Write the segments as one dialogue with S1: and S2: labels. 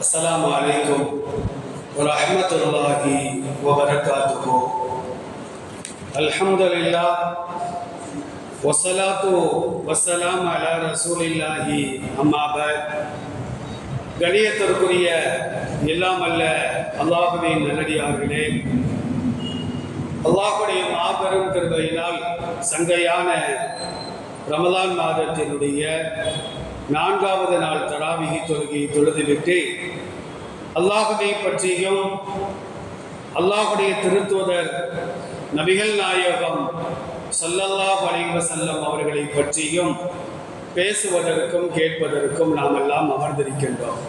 S1: السلام عليكم ورحمة الله وبركاته الحمد لله والصلاة والسلام على رسول الله أما بعد கணியத்திற்குரிய எல்லாம் அல்ல அல்லாஹுவின் நல்லடியார்களே அல்லாஹுடைய மாபெரும் கிருபையினால் சங்கையான ரமலான் மாதத்தினுடைய நான்காவது நாள் தராவிகி தொழுகை தொழுதுவிட்டு அல்லாஹுவை பற்றியும் அல்லாஹுடைய திருத்துவதர் நபிகள் நாயகம் சல்லல்லாஹ் அலைஹி செல்லம் அவர்களை பற்றியும் பேசுவதற்கும் கேட்பதற்கும் நாம் எல்லாம் அமர்ந்திருக்கின்றோம்.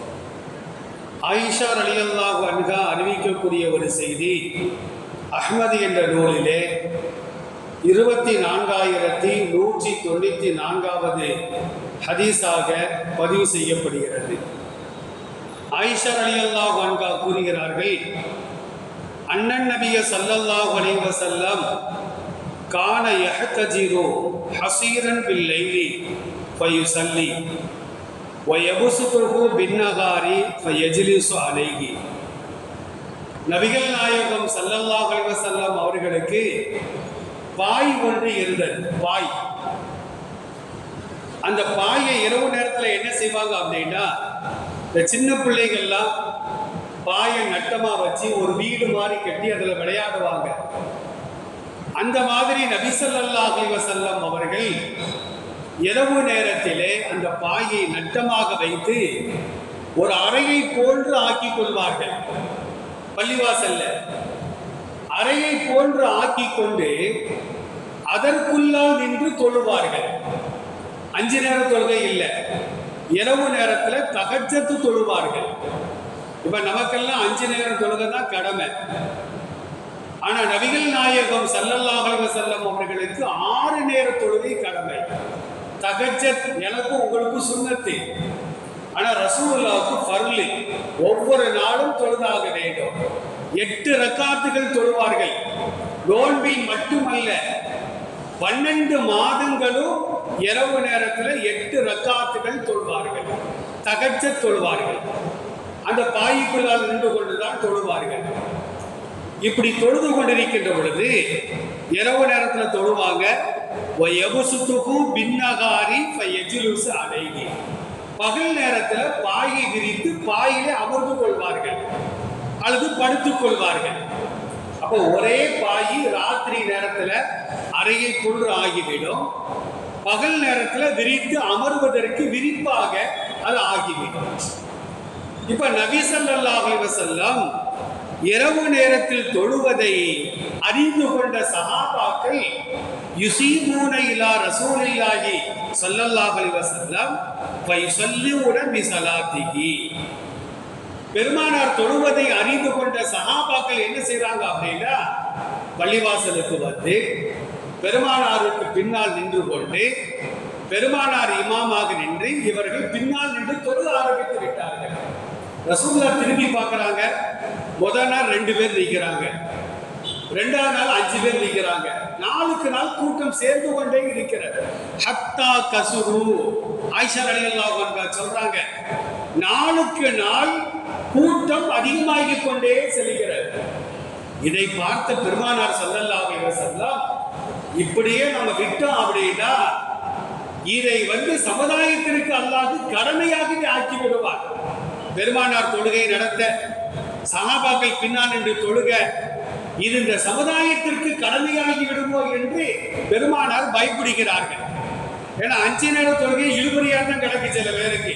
S1: ஆயிஷா அலியல்லாஹ் அன்கா அறிவிக்கக்கூடிய ஒரு செய்தி அஹ்மது என்ற நூலிலே இருபத்தி நான்காயிரத்தி நூற்றி தொண்ணூற்றி நான்காவது ஹதீஸாக பதிவு செய்யப்படுகிறது. ஆயிஷா ரலியல்லாஹு அன்ஹா கூறுகிறார்கள் அண்ணன் நபிய ஸல்லல்லாஹு அலைஹி செல்லம் கான யஹ்தஜிரு ஹசீரன் பில் லைலி ஃபயுஸல்லி வயபுசுதுஹு பின்னகாரி ஃபயஜ்லிசு அலைஹி. நபிகள் நாயகம் சல்லல்லாஹ் அலைஹி அவர்களுக்கு பாய் ஒன்று இருந்தது. பாய் அந்த பாயை இரவு நேரத்தில் என்ன செய்வாங்க அப்படின்னா இந்த சின்ன பிள்ளைகள்லாம் பாயை நட்டமாக வச்சு ஒரு வீடு மாதிரி கட்டி அதில் விளையாடுவாங்க. அந்த மாதிரி நபிசல்லாஹ் அலைஹி அவர்கள் இரவு நேரத்திலே அந்த பாயை நட்டமாக வைத்து ஒரு அறையை போன்று ஆக்கிக் கொள்வார்கள். பள்ளிவாசல்ல. அறையை போன்று ஆக்கி கொண்டு அதற்குள்ளால் நின்று தொழுவார்கள். அஞ்சு நேர தொழுகை இல்லை. இரவு நேரத்தில் தகச்சத்து தொழுவார்கள். இப்ப நமக்கெல்லாம் அஞ்சு நேரம் தொழுகை தான் கடமை. ஆனா நபிகள் நாயகம் ஸல்லல்லாஹு செல்லம் அவர்களுக்கு ஆறு நேர தொழுகை கடமை. தகச்சத் எனக்கும் உங்களுக்கும் சுன்னத்து ஆனா ரசூல்லாவுக்கு பருளி ஒவ்வொரு நாளும் தொழுதாக வேண்டும். எட்டு ரக்காத்துகள் தொழுவார்கள். நோன்பை மட்டுமல்ல. பன்னெண்டு மாதங்களும் இரவு நேரத்தில் எட்டு ரக்காத்துகள் தொழுவார்கள். தகச்ச தொழுவார்கள். அந்த பாய்க்குள்ளால் நின்று கொண்டுதான் தொழுவார்கள். இப்படி தொழுது கொண்டிருக்கின்ற பொழுது இரவு நேரத்தில் தொழுவாங்க. பின்னகாரி அடைகி பகல் நேரத்தில் பாயை விரித்து பாயிலே அமர்ந்து கொள்வார்கள். அல்லது படுத்துக் கொள்வார்கள். அப்போ ஒரே பாயி ராத்திரி நேரத்தில் அறையை குளிர் ஆகிவிடும். பகல் நேரத்தில் விரித்து அமர்வதற்கு விரிப்பாக அது ஆகிவிடும். இப்ப நபி ஸல்லல்லாஹு இரவு நேரத்தில் தொழுவதை அறிந்து கொண்ட சகாபாக்கள் யுசீமூன இலா ரசூலில்லாஹி ஸல்லல்லாஹு அலைஹி வஸல்லம் ஃபயுஸல்லியூன பெருமானார் தொழுவதை அறிந்து கொண்ட சகாபாக்கள் என்ன செய்றாங்க அப்படின்னா பள்ளிவாசலுக்கு வந்து பெருமானாருக்கு பின்னால் நின்று கொண்டு பெருமானார் இமாமாக நின்று இவர்கள் பின்னால் நின்று தொழுக ஆரம்பித்து விட்டார்கள். ரசூல்லா திரும்பி பார்க்குறாங்க. முதல் நாள் ரெண்டு பேர் நிற்கிறாங்க. ரெண்டாவது நாள் அஞ்சு பேர் நிற்கிறாங்க. நாளுக்கு நாள் கூட்டம் சேர்ந்து கொண்டே இருக்கிறது. ஹத்தா கசுரு. ஆயிஷா அலிகல்லாஹ் சொல்றாங்க நாளுக்கு நாள் கூட்டம் அதிகமாகிக் கொண்டே செல்கிறது இதை பார்த்த பெருமானார் ஸல்லல்லாஹு அலைஹி இப்படியே நம்ம விட்டோம் அப்படின்னா இதை வந்து சமுதாயத்திற்கு அல்லாது கடமையாகவே ஆக்கி விடுவார். பெருமானார் தொழுகை நடத்த சகாபாக்கள் பின்னால் என்று தொழுக இது இந்த சமுதாயத்திற்கு கடமையாகி விடுமோ என்று பெருமானார் பயப்படுகிறார்கள். ஏன்னா அஞ்சு நேரம் தொழுகை இழுபறியாக தான் கிடக்கு சில பேருக்கு.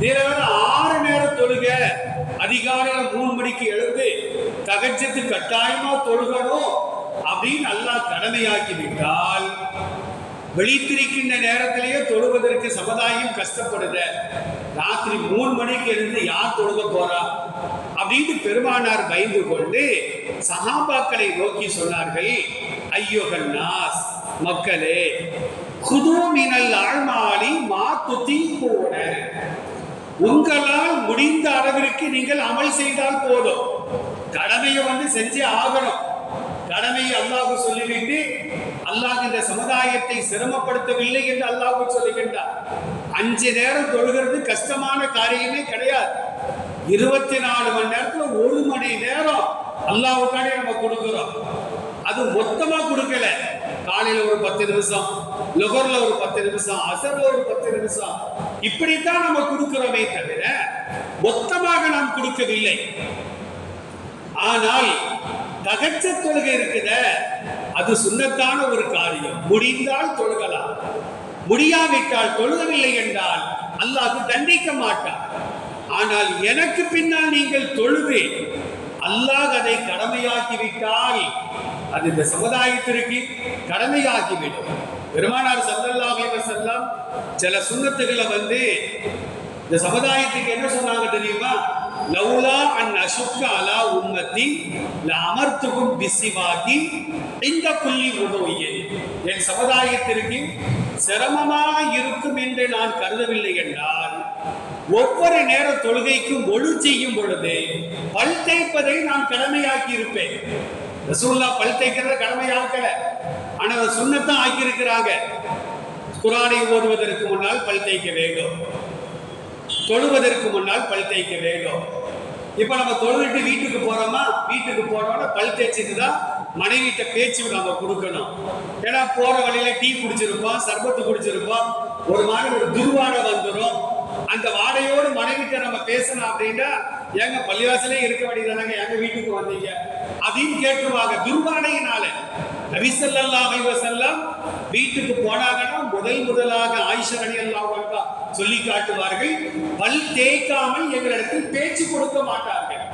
S1: இதில் ஆறு நேரம் தொழுக அதிகாலையில் மூணு மணிக்கு எழுந்து தகச்சத்து கட்டாயமா தொழுகணும் அப்படின்னு நல்லா கடமையாக்கி விட்டால் வெளித்திருக்கின்ற நேரத்திலேயே தொழுவதற்கு சமுதாயம் கஷ்டப்படுத ராத்திரி மூணு மணிக்கு இருந்து யார் தொழுக போறா அப்படின்னு பெருமானார் பயந்து கொண்டு சகாபாக்களை நோக்கி சொன்னார்கள் ஐயோகல் நாஸ் மக்களே குதூமினல் ஆழ்மாலி மா துத்தி போன உங்களால் முடிந்த அளவிற்கு நீங்கள் அமல் செய்தால் போதும். கடமையை வந்து செஞ்சே ஆகணும். கடமையை அல்லாஹ் சொல்லிவிட்டு அல்லாஹ் இந்த சமுதாயத்தை சிரமப்படுத்தவில்லை என்று அல்லாஹ் சொல்லுகின்றார் அஞ்சு நேரம் தொழுகிறது கஷ்டமான காரியமே கிடையாது. இருபத்தி நாலு மணி நேரத்துல ஒரு மணி நேரம் அல்லாவுக்காண்டி நம்ம கொடுக்கிறோம். அது மொத்தமா கொடுக்கல. காலையில ஒரு பத்து நிமிஷம் லொகர்ல ஒரு பத்து நிமிஷம் அசர்ல ஒரு பத்து நிமிஷம். இப்படித்தான் நம்ம கொடுக்கிறோமே தவிர மொத்தமாக நாம் கொடுக்கவில்லை. ஆனால் தகச்ச தொழுகை இருக்குத அது சுண்ணத்தான ஒரு காரியம். முடிந்தால் தொழுகலாம். முடியாவிட்டால் தொழுகவில்லை என்றால் அல்லாஹ் தண்டிக்க மாட்டான். ஆனால் எனக்கு பின்னால் நீங்கள் தொழுது அல்லாஹ் அதை கடமையாக்கிவிட்டால் அது இந்த சமுதாயத்திற்கு கடமையாகிவிடும். பெருமானார் ஸல்லல்லாஹு அலைஹி சில சுண்ணத்துகளை வந்து இந்த சமுதாயத்துக்கு என்ன சொன்னாங்க தெரியுமா? லவுலா அன் அசுக்க அலா உம்மத்தி அமர்த்துக்கும் பிசிவாகி இந்த புள்ளி உணவியே என் சமுதாயத்திற்கு சிரமமாக இருக்கும் என்று நான் கருதவில்லை என்றால் ஒவ்வொரு நேர தொழுகைக்கும் ஒழு செய்யும் பொழுது பல் தேய்ப்பதை நான் கடமையாக்கி இருப்பேன் ரசூல்லா பல் தேய்க்கிறத கடமையாக்கல. ஆனால் சுண்ணத்தான் ஆக்கியிருக்கிறாங்க. குரானை ஓதுவதற்கு முன்னால் பல் தேய்க்க வேண்டும். தொழுவதற்கு முன்னால் பல் தேய்க்க வேண்டும். இப்போ நம்ம தொழுவிட்டு வீட்டுக்கு போகிறோமா வீட்டுக்கு போகிறோம்னா பல் தேய்ச்சிட்டு தான் மனைவிட்ட பேச்சு நம்ம கொடுக்கணும். ஏன்னா போகிற வழியில் டீ குடிச்சிருப்போம் சர்பத்து குடிச்சிருப்போம். ஒரு மாதிரி ஒரு துர்வாடை வந்துடும் அந்த வாடையோடு மனைவிட்ட நம்ம பேசணும் அப்படின்னா எங்க பள்ளிவாசலே இருக்க வேண்டியதானாங்க எங்க வீட்டுக்கு வந்தீங்க? அப்படின்னு கேட்டுருவாங்க. துர்வாடையினால. நபிசல்லாஹ் அலைஹி வீட்டுக்கு போனாங்கன்னா முதல் முதலாக ஆயிஷா ரலியல்லாஹு அன்ஹா சொல்லி காட்டுவார்கள். பல் தேய்க்காமல் எங்களிடத்தில் பேச்சு கொடுக்க மாட்டார்கள்.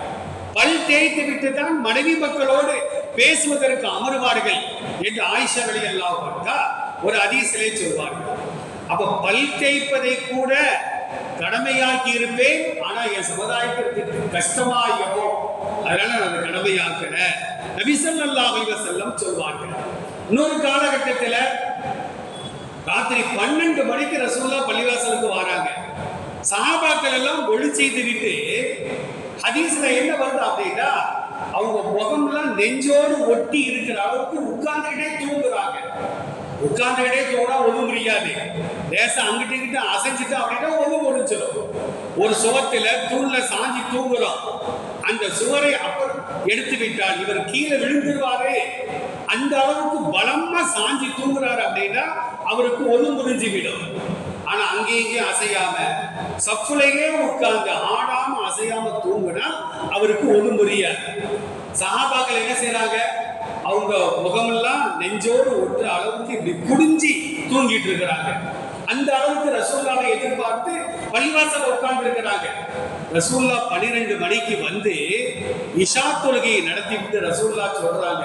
S1: பல் தேய்த்து விட்டு தான் மனைவி மக்களோடு பேசுவதற்கு அமருவார்கள் என்று ஆயிஷா ரலியல்லாஹு அன்ஹா ஒரு ஹதீஸிலே சொல்வார்கள். அப்ப பல் தேய்ப்பதை கூட கடமையாக்கி இருப்பேன் ஆனா என் சமுதாயத்திற்கு கஷ்டமாயிரும் அதனால நான் அதை கடமையாக்கல. நபி ஸல்லல்லாஹு சொல்வார்கள். இன்னொரு காலகட்டத்துல ராத்திரி பன்னெண்டு மணிக்கு ரசூல்லா பள்ளிவாசலுக்கு வராங்க. சஹாபாக்கள் எல்லாம் ஒளி செய்து ஹதீஸ்ல என்ன வருது அப்படின்னா அவங்க முகம்லாம் நெஞ்சோடு ஒட்டி இருக்கிற அளவுக்கு உட்கார்ந்துகிட்டே தூங்குறாங்க. உட்கார்ந்துகிட்டே தூங்கினா ஒண்ணு முடியாது. லேசா அங்கிட்டு இங்கிட்டு அசைஞ்சிட்டு அப்படின்னா ஒண்ணு முடிஞ்சிடும். ஒரு சுவத்துல தூண்ல சாஞ்சி தூங்குறோம். அந்த சுவரை அப்ப எடுத்துவிட்டால் இவர் கீழே விழுந்துருவாரு. அந்த அளவுக்கு பலமா சாஞ்சி தூங்குறாரு அப்படின்னா அவருக்கு ஒண்ணு முறிஞ்சு விடும் ஆனா அங்கேயும் இங்கேயும் அசையாம சப்புலையே உட்கார்ந்து ஆடாம அசையாம தூங்குனா அவருக்கு ஒண்ணு புரியாது. சகாபாக்கள் என்ன செய்யறாங்க அவங்க முகமெல்லாம் நெஞ்சோடு ஒட்டுற அளவுக்கு இப்படி குடிஞ்சி தூங்கிட்டு இருக்கிறாங்க. அந்த அளவுக்கு ரசூல்லாவை எதிர்பார்த்து பள்ளிவாசல் உட்கார்ந்து இருக்கிறாங்க ரசூல்லா பனிரெண்டு மணிக்கு வந்து இஷா தொழுகையை நடத்திவிட்டு ரசூல்லா சொல்றாங்க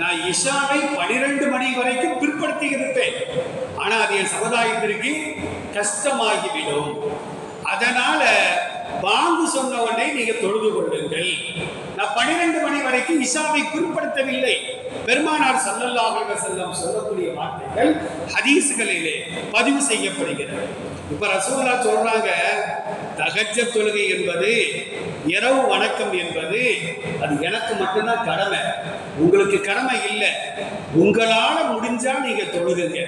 S1: நான் இஷாவை பனிரெண்டு மணி வரைக்கும் பிற்படுத்தி இருப்பேன் ஆனா அது என் சமுதாயத்திற்கு கஷ்டமாகிவிடும். அதனால பாங்கு சொன்ன உடனே நீங்க தொழுது கொள்ளுங்கள். நான் பனிரெண்டு மணி வரைக்கும் இஷாவை குறிப்படுத்தவில்லை. பெருமானார் ஸல்லல்லாஹு செல்லம் சொல்லக்கூடிய வார்த்தைகள் ஹதீசுகளிலே பதிவு செய்யப்படுகிறது. இப்ப ரசூல்லா சொல்றாங்க தகஜ தொழுகை என்பது இரவு வணக்கம் என்பது அது எனக்கு மட்டும்தான் கடமை. உங்களுக்கு கடமை இல்லை. உங்களால முடிஞ்சா நீங்க தொழுகுங்க.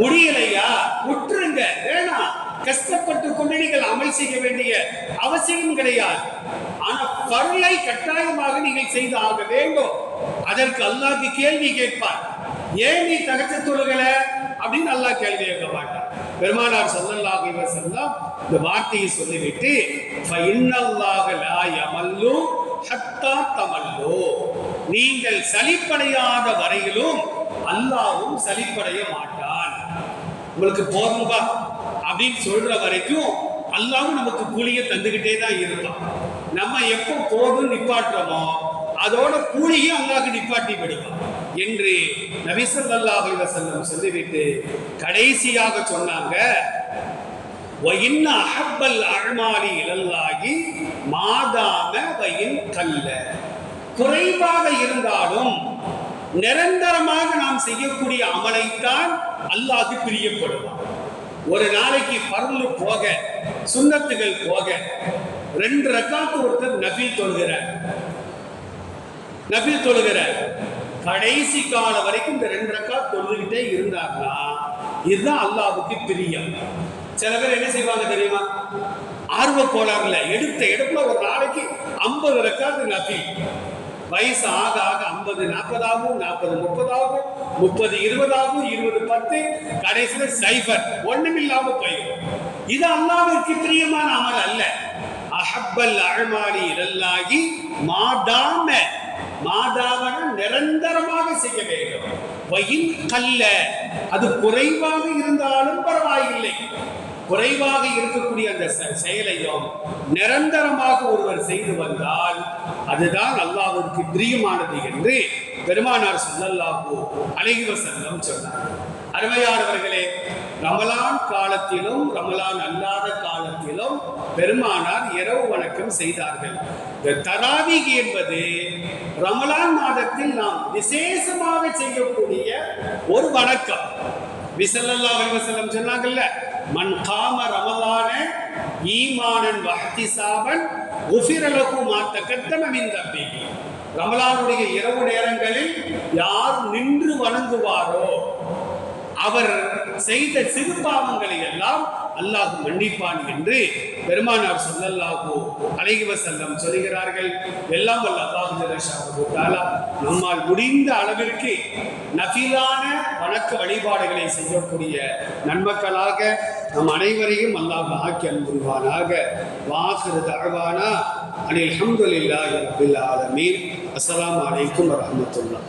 S1: முடியலையா? விட்டுருங்க வேணாம். கஷ்டப்பட்டு கொண்டு நீங்கள் அமல் செய்ய வேண்டிய அவசியம் கிடையாது. ஆனா பருளை கட்டாயமாக நீங்கள் செய்து ஆக வேண்டும். அதற்கு அல்லாஹ் கேள்வி கேட்பார். ஏன் நீ தகச்ச தொழுகல? அப்படின்னு அல்லாஹ் கேள்வி கேட்க மாட்டார் பெருமானார் சொல்லல்லாஹ் இவர் வஸல்லம் இந்த வார்த்தையை சொல்லிவிட்டு இன்னல்லாக லாயமல்லு ஹத்தா தமல்லு. நீங்கள் சலிப்படையாத வரையிலும் அல்லாவும் சலிப்படைய மாட்டான். உங்களுக்கு போதும்பா அப்படின்னு சொல்ற வரைக்கும் அல்லாவும் நமக்கு கூலியை தந்துகிட்டே தான் இருப்பான். நம்ம எப்போ கோபம் நிப்பாட்டுறோமோ அதோட கூலியும் அல்லாஹ் நிப்பாட்டி விடுவோம் என்று நபிசல்லாஹி வசல்லம் சொல்லிவிட்டு கடைசியாக சொன்னாங்க வயின் அஹப்பல் அழமாலி இழல்லாகி மாதாம வயின் கல்ல. குறைவாக இருந்தாலும் நிரந்தரமாக நாம் செய்யக்கூடிய அமலைத்தான் அல்லாது பிரியப்படுவான். ஒரு நாளைக்கு பருந்து போக சுண்ணத்துகள் போக ரெண்டு ரக்காத்து ஒருத்தர் நபி தொழுகிறார். நபி தொழுகிறார். கடைசி காலம் வரைக்கும் இந்த ரெண்டு ரக்கா தொழுதுகிட்டே இருந்தாங்கன்னா இதுதான் அல்லாவுக்கு பிரியம். சில பேர் என்ன செய்வாங்க தெரியுமா? ஆர்வ கோளாறுல எடுத்த எடுப்புல ஒரு நாளைக்கு ஐம்பது ரெக்கார்டு நபி. வயசு ஆக ஆக ஐம்பது நாற்பதாகும் நாற்பது முப்பதாகும் முப்பது இருபதாகும் இருபது பத்து கடைசியில் சைபர் ஒண்ணுமில்லாம போயிடும். இது அல்லாவிற்கு பிரியமான அமல் அல்ல. அஹப்பல் அழமாலி இரல்லாகி மாடாம மாதாவன நிரந்தரமாக செய்ய வேண்டும். வயின் கல்ல அது குறைவாக இருந்தாலும் பரவாயில்லை. குறைவாக இருக்கக்கூடிய அந்த செ- செயலையும் நிரந்தரமாக ஒருவர் செய்து வந்தால் அதுதான் அல்லாஹ்விற்கு பிரியமானது என்று பெருமானார் சொல்லல்லாவோ அழகிவசல்லம் சொன்னார். அருமையானவர்களே ரமலான் காலத்திலும் ரமலான் அல்லாத காலத்திலும் பெருமானார் இரவு வணக்கம் செய்தார்கள். இந்த தராவிக் என்பது ரமலான் மாதத்தில் நாம் விசேஷமாக செய்யக்கூடிய ஒரு வணக்கம். விசல்லா அலைவசல்லம் சொன்னாங்கல்ல மன் காம ரமலான ஈமானன் வஹ்திசாபன் உஃபிரலகு மா மாத்த மின் ரமலானுடைய இரவு நேரங்களில் யார் நின்று வணங்குவாரோ அவர் செய்த சிறு பாவங்களை எல்லாம் அல்லாஹ் மன்னிப்பான் என்று பெருமானார் சொல்லல்லாஹோ அலைஹி செல்லம் சொல்கிறார்கள். எல்லாம் வல்ல அல்லாஹ் நம்மால் முடிந்த அளவிற்கு நஃபிலான வணக்க வழிபாடுகளை செய்யக்கூடிய நன்மக்களாக நம் அனைவரையும் அல்லாஹ் ஆக்கி அன்புவானாக வாஹிரு தஅவானா அனில் ஹம்துலில்லாஹி ரப்பில் ஆலமீன். அஸ்லாம் அலைக்கும் வரமத்துல்லா